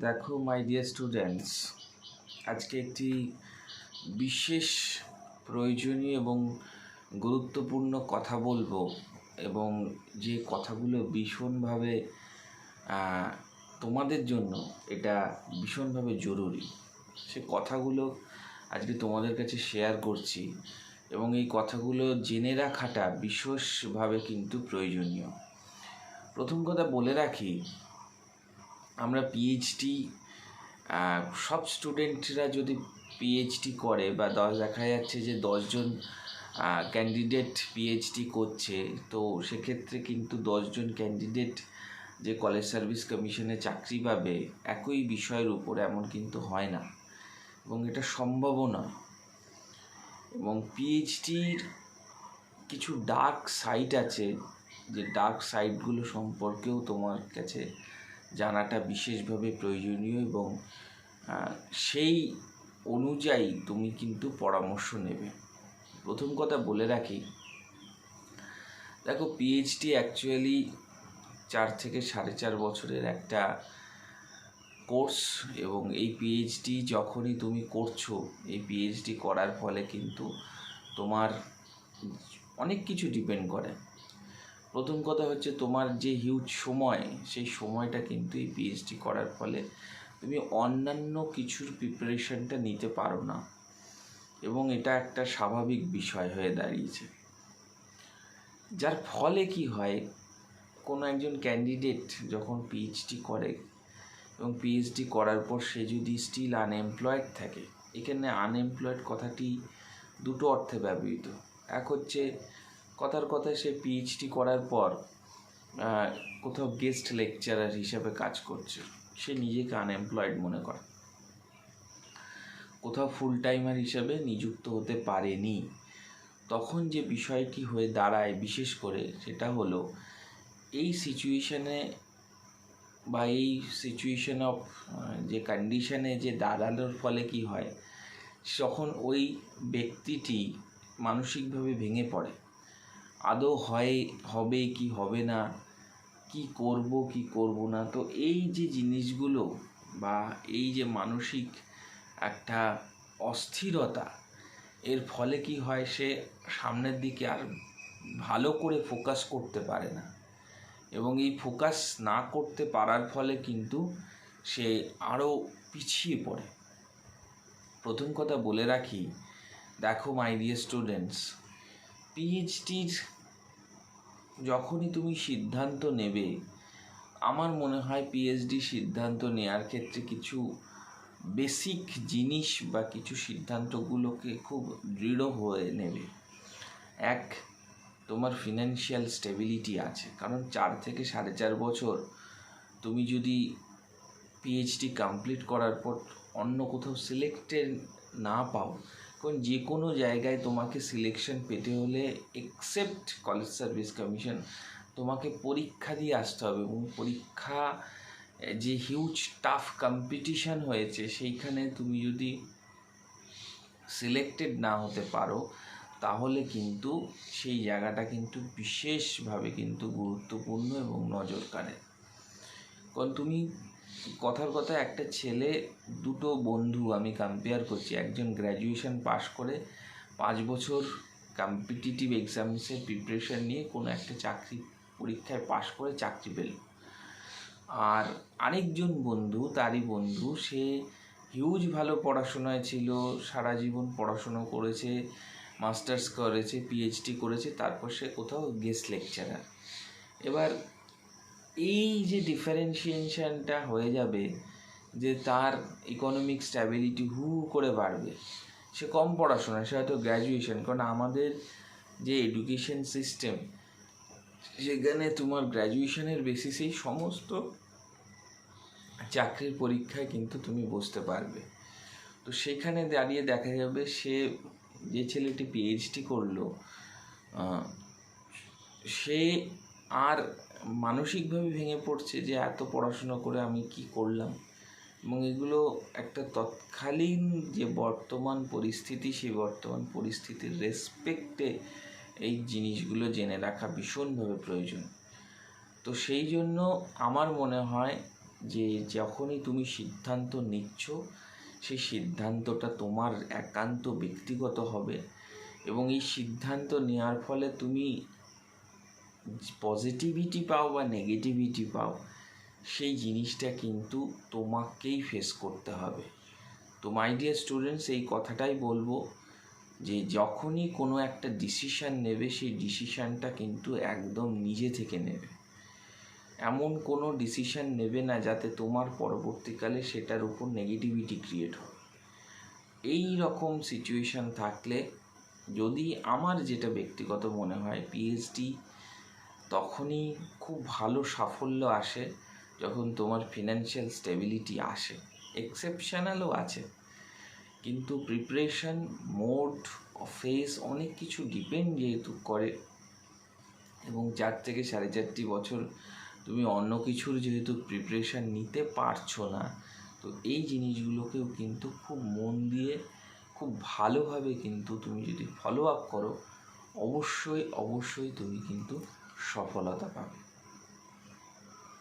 দেখো my dear students আজকে একটি বিশেষ প্রয়োজনীয় এবং গুরুত্বপূর্ণ কথা বলব এবং যে কথাগুলো ভীষণভাবে তোমাদের জন্য এটা ভীষণভাবে জরুরি। সে কথাগুলো আজকে তোমাদের কাছে শেয়ার করছি এবং এই কথাগুলো জেনে রাখাটা বিশেষভাবে কিন্তু প্রয়োজনীয়। প্রথম কথা বলে রাখি আমরা পিএইচডি সব স্টুডেন্টরা যদি পিএইচডি করে বা দশ দেখা যাচ্ছে যে দশজন ক্যান্ডিডেট পিএইচডি করছে, তো সেক্ষেত্রে কিন্তু দশজন ক্যান্ডিডেট যে কলেজ সার্ভিস কমিশনে চাকরি পাবে, একই বিষয়ের উপর এমন কিন্তু হয় না। এবং এটা সম্ভবও নয় এবং পিএইচডির কিছু ডার্ক সাইট আছে, যে ডার্ক সাইটগুলো সম্পর্কেও তোমার কাছে জানাটা বিশেষভাবে প্রয়োজনীয় এবং সেই অনুযায়ী তুমি কিন্তু পরামর্শ নেবে। প্রথম কথা বলে রাখি, দেখো পিএইচডি অ্যাকচুয়ালি চার থেকে সাড়ে চার বছরের একটা কোর্স এবং এই পিএইচডি যখনই তুমি করছ, এই পিএইচডি করার ফলে কিন্তু তোমার অনেক কিছু ডিপেন্ড করে। প্রথম কথা হচ্ছে তোমার যে হিউজ সময়, সেই সময়টা কিন্তু এই পিএইচডি করার ফলে তুমি অন্যান্য কিছুর প্রিপারেশনটা নিতে পারো না। এবং এটা একটা স্বাভাবিক বিষয় হয়ে দাঁড়িয়েছে। যার ফলে কি হয়, কোনো একজন ক্যান্ডিডেট যখন পিএইচডি করে এবং পিএইচডি করার পর সে যদি স্টিল আনএমপ্লয়েড থাকে, এখানে আনএমপ্লয়েড কথাটি দুটো অর্থে ব্যবহৃত। এক হচ্ছে কথার কথায় সে পিএইচডি করার পর কোথাও গেস্ট লেকচারার হিসাবে কাজ করছে। সে নিজেকে আনএমপ্লয়েড মনে করে। কোথাও ফুল টাইমার হিসাবে নিযুক্ত হতে পারেনি। তখন যে বিষয়টি হয়ে দাঁড়ায় বিশেষ করে, সেটা হলো, এই সিচুয়েশানে বা এই সিচুয়েশন অফ যে কন্ডিশনে যে দাঁড়ানোর ফলে কি হয়, তখন ওই ব্যক্তিটি মানসিকভাবে ভেঙে পড়ে। আদৌ হয়, হবে কি হবে না, কি করব কি করব না, তো এই যে জিনিসগুলো বা এই যে মানসিক একটা অস্থিরতা, এর ফলে কি হয় সে সামনের দিকে আর ভালো করে ফোকাস করতে পারে না। এবং এই ফোকাস না করতে পারার ফলে কিন্তু সে আরও পিছিয়ে পড়ে। প্রথম কথা বলে রাখি, দেখো মাই ডিয়ার স্টুডেন্টস পিএইচডির যখনই তুমি সিদ্ধান্ত নেবে, আমার মনে হয় পিএইচডি সিদ্ধান্ত নেওয়ার ক্ষেত্রে কিছু বেসিক জিনিস বা কিছু সিদ্ধান্তগুলোকে খুব দৃঢ় হয়ে নেবে। এক, তোমার ফিনান্সিয়াল স্টেবিলিটি আছে। কারণ চার থেকে সাড়ে চার বছর তুমি যদি পিএইচডি কমপ্লিট করার পর অন্য কোথাও সিলেক্টেড না পাও কারণ যে কোনো জায়গায় তোমাকে সিলেকশন পেতে হলে এক্সেপ্ট কলেজ সার্ভিস কমিশন তোমাকে পরীক্ষা দিয়ে আসতে হবে এবং পরীক্ষা, যে হিউজ টাফ কম্পিটিশন হয়েছে সেইখানে তুমি যদি সিলেক্টেড না হতে পারো, তাহলে কিন্তু সেই জায়গাটা কিন্তু বিশেষভাবে কিন্তু গুরুত্বপূর্ণ এবং নজর কাড়ে কারণ তুমি কথার কথা একটা ছেলে, দুটো বন্ধু আমি কম্পেয়ার করছি। একজন গ্র্যাজুয়েশন পাশ করে পাঁচ বছর কম্পিটিটিভ এক্সামসের প্রিপারেশন নিয়ে কোনো একটা চাকরি, পরীক্ষায় পাশ করে চাকরি পেল। আর আরেকজন বন্ধু, তারই বন্ধু, সে হিউজ ভালো পড়াশোনায় ছিল, সারা জীবন পড়াশুনো করেছে মাস্টার্স করেছে পিএইচডি করেছে, তারপর সে কোথাও গেস্ট লেকচারার এবার এই যে ডিফারেন্সিয়েশনটা হয়ে যাবে যে তার ইকোনমিক স্ট্যাবিলিটি হু করে বাড়বে, সে কম পড়াশোনা, সে হয়তো গ্র্যাজুয়েশন কারণ আমাদের যে এডুকেশন সিস্টেম সেখানে তোমার গ্র্যাজুয়েশনের বেসিসেই সমস্ত চাকরির পরীক্ষায় কিন্তু তুমি বসতে পারবে। তো সেখানে দাঁড়িয়ে দেখা যাবে সে যে ছেলেটি পিএইচডি করল সে আর মানসিকভাবে ভেঙে পড়ছে যে এত পড়াশোনা করে আমি কি করলাম? এবং এগুলো একটা তৎকালীন যে বর্তমান পরিস্থিতি, সেই বর্তমান পরিস্থিতির রেসপেক্টে এই জিনিসগুলো জেনে রাখা ভীষণভাবে প্রয়োজন। তো সেই জন্য আমার মনে হয় যে যখনই তুমি সিদ্ধান্ত নিচ্ছ, সেই সিদ্ধান্তটা তোমার একান্ত ব্যক্তিগত হবে এবং এই সিদ্ধান্ত নেওয়ার ফলে তুমি পজিটিভিটি পাও বা নেগেটিভিটি পাও, সেই জিনিসটা কিন্তু তোমাকেই ফেস করতে হবে। তো মাই ডিয়ার স্টুডেন্টস এই কথাটাই বলব যে যখনই কোনো একটা ডিসিশান নেবে, সেই ডিসিশানটা কিন্তু একদম নিজে থেকে নেবে। এমন কোনো ডিসিশান নেবে না যাতে তোমার পরবর্তীকালে সেটার উপর নেগেটিভিটি ক্রিয়েট হয় এই রকম সিচুয়েশান থাকলে যদি আমার যেটা ব্যক্তিগত মনে হয় পিএইচডি তখনই খুব ভালো সাফল্য আসে যখন তোমার ফিনান্সিয়াল স্টেবিলিটি আসে। এক্সেপশনালও আছে। কিন্তু প্রিপারেশন মোড ফেস অনেক কিছু ডিপেন্ড যেহেতু করে। এবং চার থেকে সাড়ে চারটি বছর তুমি অন্য কিছুর যেহেতু প্রিপারেশান নিতে পারছ না, তো এই জিনিসগুলোকেও কিন্তু খুব মন দিয়ে, খুব ভালোভাবে কিন্তু তুমি যদি ফলো আপ করো, অবশ্যই অবশ্যই তুমি কিন্তু সফলতা পাবে।